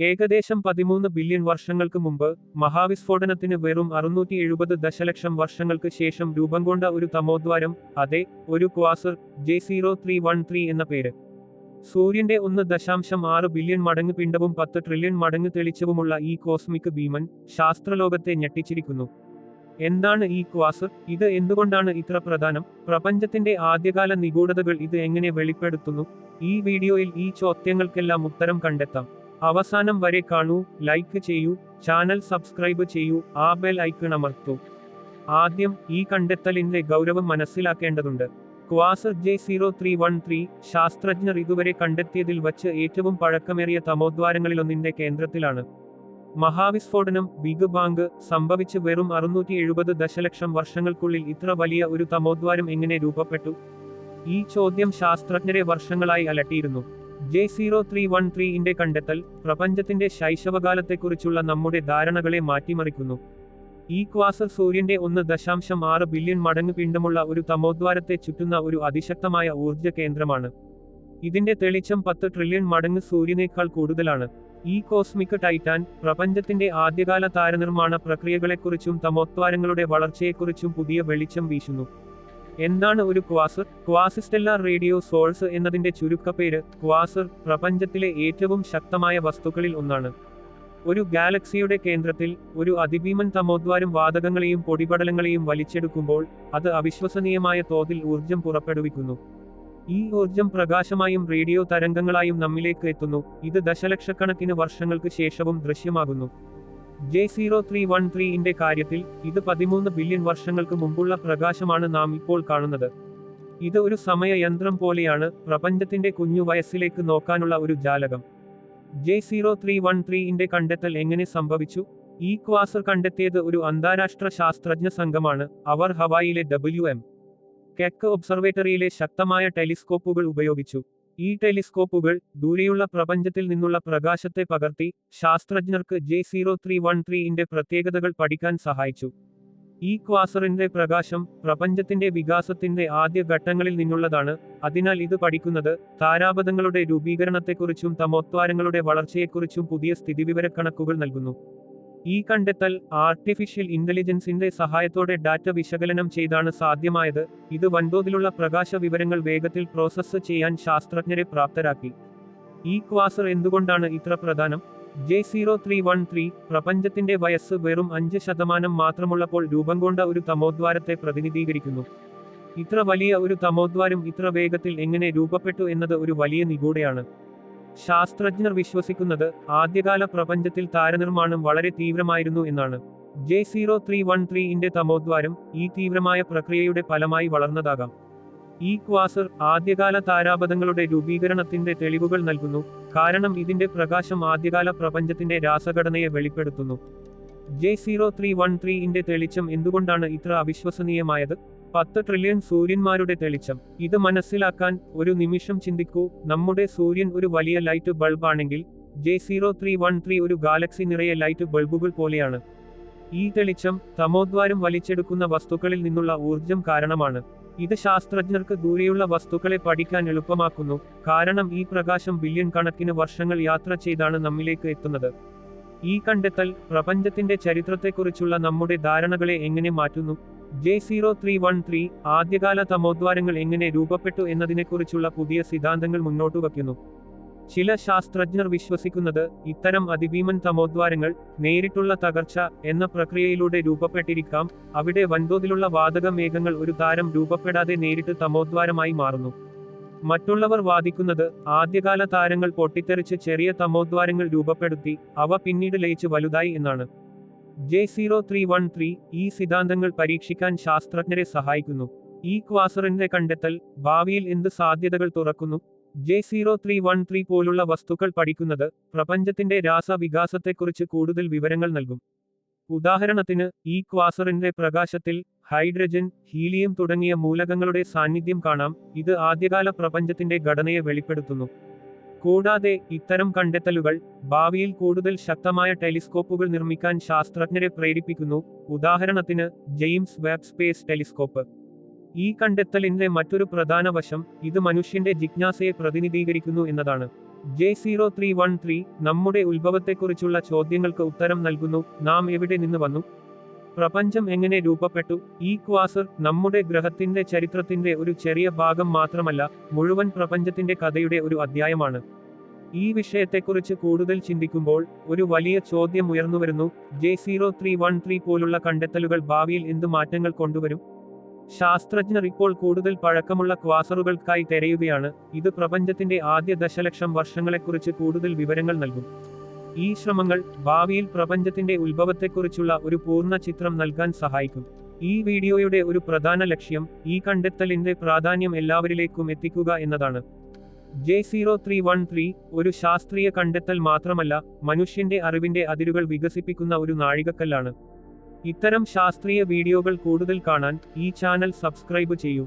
ഏകദേശം പതിമൂന്ന് ബില്യൺ വർഷങ്ങൾക്ക് മുമ്പ് മഹാവിസ്ഫോടനത്തിന് വെറും അറുന്നൂറ്റി എഴുപത് ദശലക്ഷം വർഷങ്ങൾക്ക് ശേഷം രൂപം കൊണ്ട ഒരു തമോദ്വാരം അതെ ഒരു quasar J zero three one three എന്ന പേര്. സൂര്യന്റെ ഒന്ന് ദശാംശം ആറ് ബില്യൺ മടങ്ങ് പിണ്ടവും പത്ത് ട്രില്യൺ മടങ്ങ് തെളിച്ചവുമുള്ള ഈ കോസ്മിക് ഭീമൻ ശാസ്ത്രലോകത്തെ ഞെട്ടിച്ചിരിക്കുന്നു. എന്താണ് ഈ ക്വാസർ? ഇത് എന്തുകൊണ്ടാണ് ഇത്ര പ്രധാനം? പ്രപഞ്ചത്തിന്റെ ആദ്യകാല നിഗൂഢതകൾ ഇത് എങ്ങനെ വെളിപ്പെടുത്തുന്നു? ഈ വീഡിയോയിൽ ഈ ചോദ്യങ്ങൾക്കെല്ലാം ഉത്തരം കണ്ടെത്താം. അവസാനം വരെ കാണൂ ലൈക്ക് ചെയ്യൂ ചാനൽ സബ്സ്ക്രൈബ് ചെയ്യൂ ആ ബെൽ ഐക്കൺ അമർത്തൂ. ആദ്യം ഈ കണ്ടെത്തലിന്റെ ഗൗരവം മനസ്സിലാക്കേണ്ടതുണ്ട്. Quasar J zero three one three ശാസ്ത്രജ്ഞർ ഇതുവരെ കണ്ടെത്തിയതിൽ വച്ച് ഏറ്റവും പഴക്കമേറിയ തമോദ്വാരങ്ങളിലൊന്നിന്റെ കേന്ദ്രത്തിലാണ്. മഹാവിസ്ഫോടനം ബിഗ് ബാങ്ക് സംഭവിച്ച് വെറും അറുന്നൂറ്റി എഴുപത് ദശലക്ഷം വർഷങ്ങൾക്കുള്ളിൽ ഇത്ര വലിയ ഒരു തമോദ്വാരം എങ്ങനെ രൂപപ്പെട്ടു? ഈ ചോദ്യം ശാസ്ത്രജ്ഞരെ വർഷങ്ങളായി അലട്ടിയിരുന്നു. ജെ സീറോ ത്രീ വൺ ത്രീന്റെ കണ്ടെത്തൽ പ്രപഞ്ചത്തിന്റെ ശൈശവകാലത്തെക്കുറിച്ചുള്ള നമ്മുടെ ധാരണകളെ മാറ്റിമറിക്കുന്നു. ഈ ക്വാസർ സൂര്യന്റെ ഒന്ന് ദശാംശം ആറ് ബില്യൺ മടങ്ങ് പിണ്ഡമുള്ള ഒരു തമോദ്വാരത്തെ ചുറ്റുന്ന ഒരു അതിശക്തമായ ഊർജ കേന്ദ്രമാണ്. ഇതിന്റെ തെളിച്ചം പത്ത് ട്രില്യൺ മടങ്ങ് സൂര്യനേക്കാൾ കൂടുതലാണ്. ഈ കോസ്മിക് ടൈറ്റാൻ പ്രപഞ്ചത്തിന്റെ ആദ്യകാല താരനിർമ്മാണ പ്രക്രിയകളെക്കുറിച്ചും തമോദ്വാരങ്ങളുടെ വളർച്ചയെക്കുറിച്ചും പുതിയ വെളിച്ചം വീശുന്നു. എന്താണ് ഒരു ക്വാസർ? ക്വാസിസ്റ്റെല്ലാർ റേഡിയോ സോഴ്സ് എന്നതിന്റെ ചുരുക്കപ്പേര് ക്വാസർ പ്രപഞ്ചത്തിലെ ഏറ്റവും ശക്തമായ വസ്തുക്കളിൽ ഒന്നാണ്. ഒരു ഗാലക്സിയുടെ കേന്ദ്രത്തിൽ ഒരു അതിഭീമൻ തമോദ്വാരം വാതകങ്ങളെയും പൊടിപടലങ്ങളെയും വലിച്ചെടുക്കുമ്പോൾ അത് അവിശ്വസനീയമായ തോതിൽ ഊർജം പുറപ്പെടുവിക്കുന്നു. ഈ ഊർജം പ്രകാശമായും റേഡിയോ തരംഗങ്ങളായും നമ്മിലേക്ക് എത്തുന്നു. ഇത് ദശലക്ഷക്കണക്കിന് വർഷങ്ങൾക്ക് ശേഷവും ദൃശ്യമാകുന്നു. ജെ സീറോ ത്രീ വൺ ത്രീന്റെ കാര്യത്തിൽ ഇത് പതിമൂന്ന് ബില്യൺ വർഷങ്ങൾക്ക് മുമ്പുള്ള പ്രകാശമാണ് നാം ഇപ്പോൾ കാണുന്നത്. ഇത് ഒരു സമയയന്ത്രം പോലെയാണ് പ്രപഞ്ചത്തിന്റെ കുഞ്ഞു വയസ്സിലേക്ക് നോക്കാനുള്ള ഒരു ജാലകം. ജെ സീറോ ത്രീ വൺ ത്രീന്റെ കണ്ടെത്തൽ എങ്ങനെ സംഭവിച്ചു? ഈ ക്വാസർ കണ്ടെത്തിയത് ഒരു അന്താരാഷ്ട്ര ശാസ്ത്രജ്ഞ സംഘമാണ് അവർ ഹവായിലെ ഡബ്ല്യു എം കെക്ക് ഒബ്സർവേറ്ററിയിലെ ശക്തമായ ടെലിസ്കോപ്പുകൾ ഉപയോഗിച്ചു. ഈ ടെലിസ്കോപ്പുകൾ ദൂരെയുള്ള പ്രപഞ്ചത്തിൽ നിന്നുള്ള പ്രകാശത്തെ പകർത്തി ശാസ്ത്രജ്ഞർക്ക് ജെ സീറോ ത്രീ വൺ ത്രീന്റെ പ്രത്യേകതകൾ പഠിക്കാൻ സഹായിച്ചു. ഈ ക്വാസറിന്റെ പ്രകാശം പ്രപഞ്ചത്തിന്റെ വികാസത്തിന്റെ ആദ്യ ഘട്ടങ്ങളിൽ നിന്നുള്ളതാണ്. അതിനാൽ ഇത് പഠിക്കുന്നത് താരാപഥങ്ങളുടെ രൂപീകരണത്തെക്കുറിച്ചും തമോദ്വാരങ്ങളുടെ വളർച്ചയെക്കുറിച്ചും പുതിയ സ്ഥിതിവിവരക്കണക്കുകൾ നൽകുന്നു. ഈ കണ്ടെത്തൽ ആർട്ടിഫിഷ്യൽ ഇന്റലിജൻസിന്റെ സഹായത്തോടെ ഡാറ്റ വിശകലനം ചെയ്താണ് സാധ്യമായത്. ഇത് വൻതോതിലുള്ള പ്രകാശ വിവരങ്ങൾ വേഗത്തിൽ പ്രോസസ്സ് ചെയ്യാൻ ശാസ്ത്രജ്ഞരെ പ്രാപ്തരാക്കി. ഈ ക്വാസർ എന്തുകൊണ്ടാണ് ഇത്ര പ്രധാനം? J zero three one three പ്രപഞ്ചത്തിന്റെ വയസ്സ് വെറും അഞ്ച് ശതമാനം മാത്രമുള്ളപ്പോൾ രൂപം കൊണ്ട ഒരു തമോദ്വാരത്തെ പ്രതിനിധീകരിക്കുന്നു. ഇത്ര വലിയ ഒരു തമോദ്വാരം ഇത്ര വേഗത്തിൽ എങ്ങനെ രൂപപ്പെട്ടു എന്നത് ഒരു വലിയ നിഗൂഢയാണ്. ശാസ്ത്രജ്ഞർ വിശ്വസിക്കുന്നത് ആദ്യകാല പ്രപഞ്ചത്തിൽ താരനിർമ്മാണം വളരെ തീവ്രമായിരുന്നു എന്നാണ്. ജെ സീറോ ത്രീ വൺ ത്രീയിന്റെ തമോദ്വാരം ഈ തീവ്രമായ പ്രക്രിയയുടെ ഫലമായി വളർന്നതാകാം. ഈ ക്വാസർ ആദ്യകാല താരാപഥങ്ങളുടെ രൂപീകരണത്തിന്റെ തെളിവുകൾ നൽകുന്നു കാരണം ഇതിന്റെ പ്രകാശം ആദ്യകാല പ്രപഞ്ചത്തിന്റെ രാസഘടനയെ വെളിപ്പെടുത്തുന്നു. ജെ സീറോ ത്രീ വൺ ത്രീയിന്റെ തെളിച്ചം എന്തുകൊണ്ടാണ് ഇത്ര അവിശ്വസനീയമായത്? പത്ത് ട്രില്യൺ സൂര്യന്മാരുടെ തെളിച്ചം. ഇത് മനസ്സിലാക്കാൻ ഒരു നിമിഷം ചിന്തിക്കൂ. നമ്മുടെ സൂര്യൻ ഒരു വലിയ light ബൾബാണെങ്കിൽ J zero three one three ഒരു ഗാലക്സി നിറയെ ലൈറ്റ് ബൾബുകൾ പോലെയാണ്. ഈ തെളിച്ചം തമോദ്വാരം വലിച്ചെടുക്കുന്ന വസ്തുക്കളിൽ നിന്നുള്ള ഊർജം കാരണമാണ്. ഇത് ശാസ്ത്രജ്ഞർക്ക് ദൂരെയുള്ള വസ്തുക്കളെ പഠിക്കാൻ എളുപ്പമാക്കുന്നു. കാരണം ഈ പ്രകാശം ബില്യൺ കണക്കിന് വർഷങ്ങൾ യാത്ര ചെയ്താണ് നമ്മിലേക്ക് എത്തുന്നത്. ഈ കണ്ടെത്തൽ പ്രപഞ്ചത്തിന്റെ ചരിത്രത്തെക്കുറിച്ചുള്ള നമ്മുടെ ധാരണകളെ എങ്ങനെ മാറ്റുന്നു? J zero three one three ആദ്യകാല തമോദ്വാരങ്ങൾ എങ്ങനെ രൂപപ്പെട്ടു എന്നതിനെക്കുറിച്ചുള്ള പുതിയ സിദ്ധാന്തങ്ങൾ മുന്നോട്ട് വയ്ക്കുന്നു. ചില ശാസ്ത്രജ്ഞർ വിശ്വസിക്കുന്നത് ഇത്തരം അതിഭീമൻ തമോദ്വാരങ്ങൾ നേരിട്ടുള്ള തകർച്ച എന്ന പ്രക്രിയയിലൂടെ രൂപപ്പെട്ടിരിക്കാം. അവിടെ വൻതോതിലുള്ള വാതക മേഘങ്ങൾ ഒരു താരം രൂപപ്പെടാതെ നേരിട്ട് തമോദ്വാരമായി മാറുന്നു. മറ്റുള്ളവർ വാദിക്കുന്നത് ആദ്യകാല താരങ്ങൾ പൊട്ടിത്തെറിച്ച് ചെറിയ തമോദ്വാരങ്ങൾ രൂപപ്പെടുത്തി അവ പിന്നീട് ലയിച്ച് വലുതായി എന്നാണ്. J zero three one three ഈ സിദ്ധാന്തങ്ങൾ പരീക്ഷിക്കാൻ ശാസ്ത്രജ്ഞരെ സഹായിക്കുന്നു. ഈ ക്വാസറിന്റെ കണ്ടെത്തൽ ഭാവിയിൽ എന്ത് സാധ്യതകൾ തുറക്കുന്നു? J zero three one three പോലുള്ള വസ്തുക്കൾ പഠിക്കുന്നത് പ്രപഞ്ചത്തിന്റെ രാസവികാസത്തെക്കുറിച്ച് കൂടുതൽ വിവരങ്ങൾ നൽകും. ഉദാഹരണത്തിന് ഈ ക്വാസറിന്റെ പ്രകാശത്തിൽ ഹൈഡ്രജൻ ഹീലിയം തുടങ്ങിയ മൂലകങ്ങളുടെ സാന്നിധ്യം കാണാം. ഇത് ആദ്യകാല പ്രപഞ്ചത്തിന്റെ ഘടനയെ വെളിപ്പെടുത്തുന്നു. കൂടാതെ ഇത്തരം കണ്ടെത്തലുകൾ ഭാവിയിൽ കൂടുതൽ ശക്തമായ ടെലിസ്കോപ്പുകൾ നിർമ്മിക്കാൻ ശാസ്ത്രജ്ഞരെ പ്രേരിപ്പിക്കുന്നു. ഉദാഹരണത്തിന് ജെയിംസ് വെബ് സ്പേസ് ടെലിസ്കോപ്പ്. ഈ കണ്ടെത്തലിന്റെ മറ്റൊരു പ്രധാന വശം ഇത് മനുഷ്യന്റെ ജിജ്ഞാസയെ പ്രതിനിധീകരിക്കുന്നു എന്നതാണ്. J zero three one three നമ്മുടെ ഉത്ഭവത്തെക്കുറിച്ചുള്ള ചോദ്യങ്ങൾക്ക് ഉത്തരം നൽകുന്നു. നാം എവിടെ നിന്ന് വന്നു? പ്രപഞ്ചം എങ്ങനെ രൂപപ്പെട്ടു? ഈ ക്വാസർ നമ്മുടെ ഗ്രഹത്തിന്റെ ചരിത്രത്തിന്റെ ഒരു ചെറിയ ഭാഗം മാത്രമല്ല മുഴുവൻ പ്രപഞ്ചത്തിന്റെ കഥയുടെ ഒരു അധ്യായമാണ്. ഈ വിഷയത്തെക്കുറിച്ച് കൂടുതൽ ചിന്തിക്കുമ്പോൾ ഒരു വലിയ ചോദ്യം ഉയർന്നുവരുന്നു J zero three one three പോലുള്ള കണ്ടെത്തലുകൾ ഭാവിയിൽ എന്ത് മാറ്റങ്ങൾ കൊണ്ടുവരും? ശാസ്ത്രജ്ഞർ ഇപ്പോൾ കൂടുതൽ പഴക്കമുള്ള ക്വാസറുകൾക്കായി തിരയുകയാണ്. ഇത് പ്രപഞ്ചത്തിന്റെ ആദ്യ ദശലക്ഷം വർഷങ്ങളെക്കുറിച്ച് കൂടുതൽ വിവരങ്ങൾ നൽകും. ഈ ശ്രമങ്ങൾ ഭാവിയിൽ പ്രപഞ്ചത്തിന്റെ ഉത്ഭവത്തെക്കുറിച്ചുള്ള ഒരു പൂർണ ചിത്രം നൽകാൻ സഹായിക്കും. ഈ വീഡിയോയുടെ ഒരു പ്രധാന ലക്ഷ്യം ഈ കണ്ടെത്തലിന്റെ പ്രാധാന്യം എല്ലാവരിലേക്കും എത്തിക്കുക എന്നതാണ്. J zero three one three ഒരു ശാസ്ത്രീയ കണ്ടെത്തൽ മാത്രമല്ല മനുഷ്യന്റെ അറിവിന്റെ അതിരുകൾ വികസിപ്പിക്കുന്ന ഒരു നാഴികക്കല്ലാണ്. ഇത്തരം ശാസ്ത്രീയ വീഡിയോകൾ കൂടുതൽ കാണാൻ ഈ ചാനൽ സബ്സ്ക്രൈബ് ചെയ്യൂ.